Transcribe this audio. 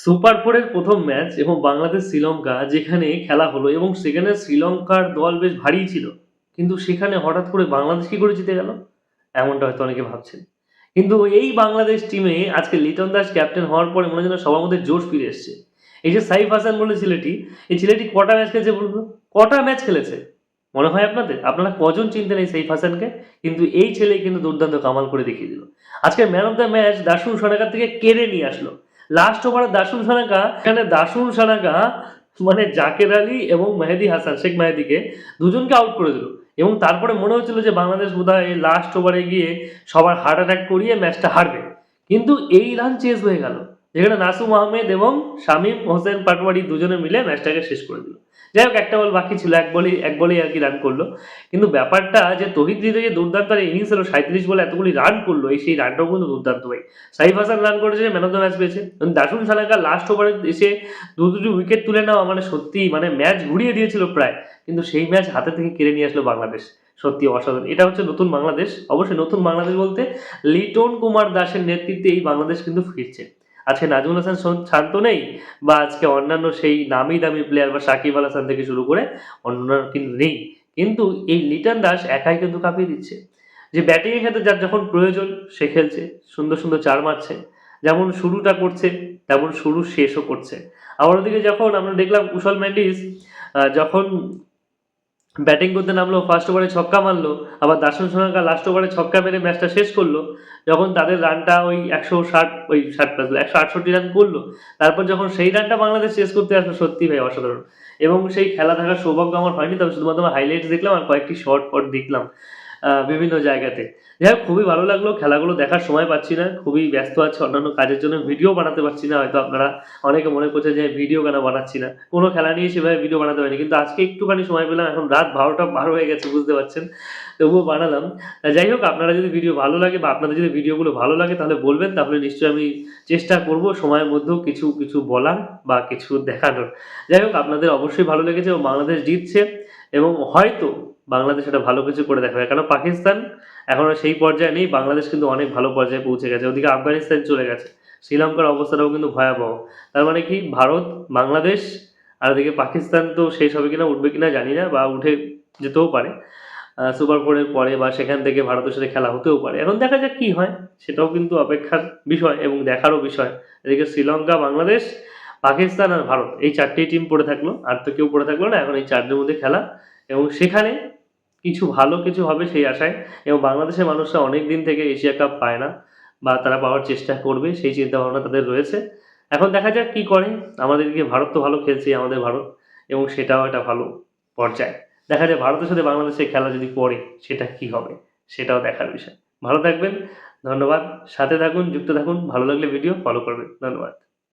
Super ফোরের প্রথম match এবং বাংলাদেশ শ্রীলঙ্কা, যেখানে খেলা হলো এবং সেখানে শ্রীলঙ্কার দল বেশ ভারী ছিল, কিন্তু সেখানে হঠাৎ করে বাংলাদেশ কি করে জিতে গেল? এমনটা হয়তো অনেকে ভাবছেন। কিন্তু এই বাংলাদেশ টিমে আজকে লিটন দাস ক্যাপ্টেন হওয়ার পরে মনে যেন সবার মধ্যে জোশ ফিরে এসছে। এই যে সাইফ হাসান বলে ছেলেটি, এই ছেলেটি কটা ম্যাচ খেলেছে বলুন কটা ম্যাচ খেলেছে? মনে হয় আপনাদের? আপনারা কজন চিনতেন এই সাইফ হাসানকে? কিন্তু এই ছেলে কিন্তু দুর্দান্ত কামাল করে দেখিয়ে দিল। আজকে man of the match Dasun সোনাকার থেকে কেড়ে নিয়ে আসলো। লাস্ট ওভারে দাসুল সানাকা, এখানে দাসুল সানাকা মানে জাকের আলী এবং মেহেদি হাসান, শেখ মেহেদিকে দুজনকে আউট করে দিল। এবং তারপরে মনে হচ্ছিল যে বাংলাদেশ বোধহয় লাস্ট ওভারে গিয়ে সবার হার্ট অ্যাটাক করিয়ে ম্যাচটা হারবে। কিন্তু এই রান চেস হয়ে গেল। যেখানে নাসুম আহমেদ এবং শামীম হোসেন পাটওয়ারি দুজনে মিলে ম্যাচটাকে শেষ করে দিল। যাই হোক, একটা বল বাকি ছিল, এক বলই, এক বলেই আর কি রান করল। কিন্তু ব্যাপারটা যে তহিদ হৃদয় যে দুর্দান্ত ইনিংস হলো সাঁত্রিশ বলে এতগুলি রান করল, এই সেই রানটাও কিন্তু দুর্দান্ত ভাই। সাইফ হাসান রান করেছে ম্যান অফ দ্য ম্যাচ পেয়েছে। দাসুন সালাকা লাস্ট ওভারে এসে দু দুটি উইকেট তুলে নেওয়া মানে সত্যি মানে ম্যাচ ঘুরিয়ে দিয়েছিল প্রায়। কিন্তু সেই ম্যাচ হাতে থেকে কেড়ে নিয়ে আসলো বাংলাদেশ। সত্যি অসাধারণ। এটা হচ্ছে নতুন বাংলাদেশ। অবশ্যই নতুন বাংলাদেশ বলতে লিটন কুমার দাসের নেতৃত্বে এই বাংলাদেশ কিন্তু ফিরছে। আজকে নাজমুল হাসান শান্ত নেই? বা আজকে অন্যান্য সেই নামি দামি প্লেয়ার বা সাকিব আল হাসান থেকে শুরু করে অন্যান্য কিন্তু নেই। কিন্তু এই লিটন দাস একাই কিন্তু কাঁপিয়ে দিচ্ছে। যে ব্যাটিংয়ের ক্ষেত্রে যার যখন প্রয়োজন, সে খেলছে, সুন্দর সুন্দর চার মারছে। যেমন শুরুটা করছে, তেমন শুরু শেষও করছে। আবার ওদিকে যখন আমরা দেখলাম কুশল ম্যান্ডিস যখন ব্যাটিং করতে নামলো ফার্স্ট ওভারে ছক্কা মারলো, আবার দার্শন সোনাকা লাস্ট ওভারে ছক্কা মেরে ম্যাচটা শেষ করল, যখন তাদের রানটা ওই একশো ষাট, ওই ষাট প্লাস একশো আটষট্টি রান করল, তারপর যখন সেই রানটা বাংলাদেশ শেষ করতে আসলো, সত্যি ভাই অসাধারণ। এবং সেই খেলা থাকার সৌভাগ্য আমার হয়নি, তবে শুধুমাত্র হাইলাইটস দেখলাম আর কয়েকটি শর্ট ফট দেখলাম। বিভিন্ন জায়গাতে। যাই হোক, খুবই ভালো লাগল। খেলাগুলো দেখার সময় পাচ্ছি না। খুবই ব্যস্ত আছে, অন্যান্য কাজের জন্য ভিডিও বানাতে পারছি না। হয়তো আপনারা অনেকে মনে করছে যে ভিডিও কেন বানাচ্ছি না। কোনো খেলা নিয়ে সেভাবে ভিডিও বানাতে পারিনি কিন্তু আজকে একটুখানি সময় পেলাম। এখন রাত বারোটা পার হয়ে গেছে, বুঝতে পারছেন? তবুও বানালাম। যাই হোক, আপনারা যদি ভিডিও ভালো লাগে বা আপনাদের যদি ভিডিওগুলো ভালো লাগে, তাহলে বলবেন। তাহলে নিশ্চয়ই আমি চেষ্টা করব সময়ের মধ্যেও কিছু কিছু বলার বা কিছু দেখানোর। যাই হোক, আপনাদের অবশ্যই ভালো লেগেছে এবং বাংলাদেশ জিতছে। এবং হয়তো বাংলাদেশ এটা ভালো কিছু করে দেখাবে। কারণ পাকিস্তান এখনও সেই পর্যায়ে নেই। বাংলাদেশ কিন্তু অনেক ভালো পর্যায়ে পৌঁছে গেছে। ওদিকে আফগানিস্তান চলে গেছে। শ্রীলঙ্কার অবস্থাটাও কিন্তু ভয়াবহ। তার মানে কি? ভারত, বাংলাদেশ আর ওদিকে পাকিস্তান তো শেষ হবে কিনা, উঠবে কিনা জানি না বা উঠে যেতেও পারে। সুপার ফোরের পরে বা সেখান থেকে ভারতের সাথে খেলা হতেও পারে। এখন দেখা যাক কি হয়। সেটাও কিন্তু অপেক্ষার বিষয় এবং দেখারও বিষয়। এদিকে শ্রীলঙ্কা, বাংলাদেশ পাকিস্তান আর ভারত, এই চারটেই টিম পড়ে থাকল, আর তো কেউ পড়ে থাকল না, এখন এই চারটের মধ্যে খেলা। এবং সেখানে কিছু ভালো কিছু হবে সেই আশায়, এবং বাংলাদেশের মানুষরা অনেক দিন থেকে এশিয়া কাপ পায় না, বা তারা পাওয়ার চেষ্টা করবে, সেই চিন্তা ভাবনা তাদের রয়েছে। এখন দেখা যাক কি করে, আমাদের দিকে ভারত তো ভালো খেলছে, আমাদের ভারত, এবং সেটাও একটা ভালো পর্যায়ে। দেখা যায় ভারতের সাথে বাংলাদেশের খেলা যদি পড়ে, সেটা কি হবে, সেটাও দেখার বিষয়। ভালো থাকবেন, ধন্যবাদ। সাথে থাকুন, যুক্ত থাকুন, ভালো লাগলে ভিডিও ফলো করবেন। ধন্যবাদ।